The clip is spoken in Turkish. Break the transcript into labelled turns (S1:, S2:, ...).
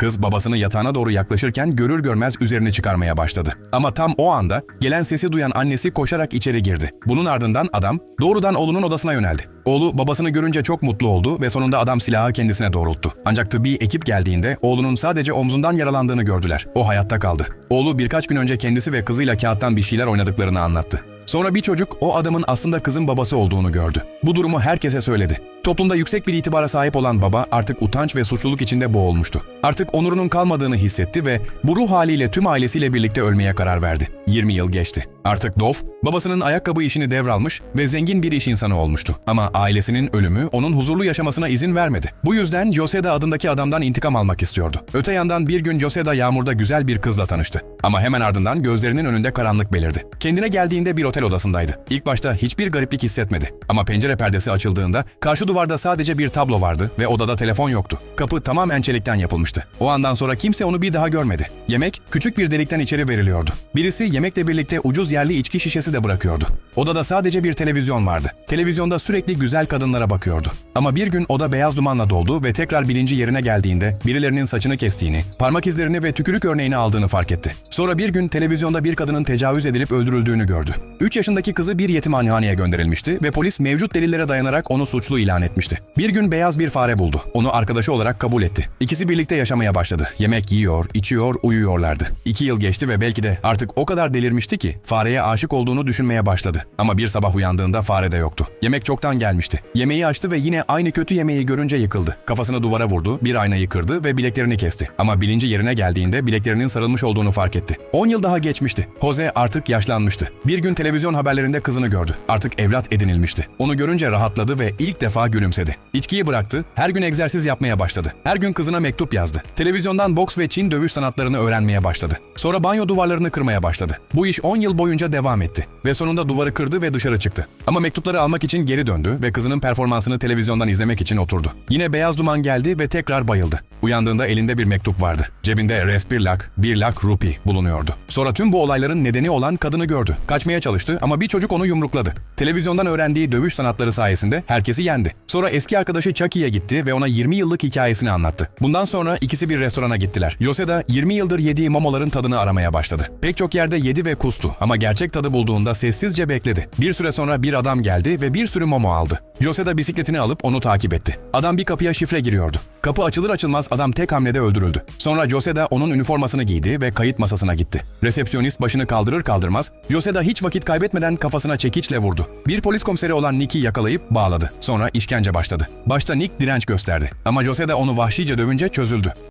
S1: Kız babasını yatağına doğru yaklaşırken görür görmez üzerini çıkarmaya başladı. Ama tam o anda gelen sesi duyan annesi koşarak içeri girdi. Bunun ardından adam doğrudan oğlunun odasına yöneldi. Oğlu babasını görünce çok mutlu oldu ve sonunda adam silahı kendisine doğrulttu. Ancak tıbbi ekip geldiğinde oğlunun sadece omzundan yaralandığını gördüler. O hayatta kaldı. Oğlu birkaç gün önce kendisi ve kızıyla kağıttan bir şeyler oynadıklarını anlattı. Sonra bir çocuk o adamın aslında kızın babası olduğunu gördü. Bu durumu herkese söyledi. Toplumda yüksek bir itibara sahip olan baba artık utanç ve suçluluk içinde boğulmuştu. Artık onurunun kalmadığını hissetti ve bu ruh haliyle tüm ailesiyle birlikte ölmeye karar verdi. 20 yıl geçti. Artık Dolph, babasının ayakkabı işini devralmış ve zengin bir iş insanı olmuştu. Ama ailesinin ölümü onun huzurlu yaşamasına izin vermedi. Bu yüzden Joseda adındaki adamdan intikam almak istiyordu. Öte yandan bir gün Joseda yağmurda güzel bir kızla tanıştı. Ama hemen ardından gözlerinin önünde karanlık belirdi. Kendine geldiğinde bir otel odasındaydı. İlk başta hiçbir gariplik hissetmedi. Ama pencere perdesi açıldığında karşı duvarda sadece bir tablo vardı ve odada telefon yoktu. Kapı tamamen çelikten yapılmıştı. O andan sonra kimse onu bir daha görmedi. Yemek küçük bir delikten içeri veriliyordu. Birisi yemekle birlikte ucuz yerli içki şişesi de bırakıyordu. Odada sadece bir televizyon vardı. Televizyonda sürekli güzel kadınlara bakıyordu. Ama bir gün oda beyaz dumanla doldu ve tekrar bilinci yerine geldiğinde birilerinin saçını kestiğini, parmak izlerini ve tükürük örneğini aldığını fark etti. Sonra bir gün televizyonda bir kadının tecavüz edilip öldürüldüğünü gördü. 3 yaşındaki kızı bir yetimhaneye gönderilmişti ve polis mevcut delillere dayanarak onu suçlu ilan etmişti. Bir gün beyaz bir fare buldu. Onu arkadaşı olarak kabul etti. İkisi birlikte yaşamaya başladı. Yemek yiyor, içiyor, uyuyorlardı. İki yıl geçti ve belki de artık o kadar delirmişti ki fareye aşık olduğunu düşünmeye başladı. Ama bir sabah uyandığında fare de yoktu. Yemek çoktan gelmişti. Yemeği açtı ve yine aynı kötü yemeği görünce yıkıldı. Kafasını duvara vurdu, bir aynayı kırdı ve bileklerini kesti. Ama bilinci yerine geldiğinde bileklerinin sarılmış olduğunu fark etti. 10 yıl daha geçmişti. Jose artık yaşlanmıştı. Bir gün televizyon haberlerinde kızını gördü. Artık evlat edinilmişti. Onu görünce rahatladı ve ilk defa gülümsedi. İçkiyi bıraktı, her gün egzersiz yapmaya başladı. Her gün kızına mektup yazdı. Televizyondan boks ve Çin dövüş sanatlarını öğrenmeye başladı. Sonra banyo duvarlarını kırmaya başladı. Bu iş 10 yıl boyunca devam etti ve sonunda duvarı kırdı ve dışarı çıktı. Ama mektupları almak için geri döndü ve kızının performansını televizyondan izlemek için oturdu. Yine beyaz duman geldi ve tekrar bayıldı. Uyandığında elinde bir mektup vardı. Cebinde res bir lak, bir lak rupi bulunuyordu. Sonra tüm bu olayların nedeni olan kadını gördü. Kaçmaya çalıştı ama bir çocuk onu yumrukladı. Televizyondan öğrendiği dövüş sanatları sayesinde herkesi yendi. Sonra eski arkadaşı Chucky'ye gitti ve ona 20 yıllık hikayesini anlattı. Bundan sonra ikisi bir restorana gittiler. Jose da 20 yıldır yediği momoların tadını aramaya başladı. Pek çok yerde yedi ve kustu ama gerçek tadı bulduğunda sessizce bekledi. Bir süre sonra bir adam geldi ve bir sürü momo aldı. Jose da bisikletini alıp onu takip etti. Adam bir kapıya şifre giriyordu. Kapı açılır açılmaz adam tek hamlede öldürüldü. Sonra Jose da onun üniformasını giydi ve kayıt masasına gitti. Resepsiyonist başını kaldırır kaldırmaz Jose da hiç vakit kaybetmeden kafasına çekiçle vurdu. Bir polis komiseri olan Nick'i yakalayıp bağladı. Sonra işkence başladı. Başta Nick direnç gösterdi ama Jose da onu vahşice dövünce çözüldü.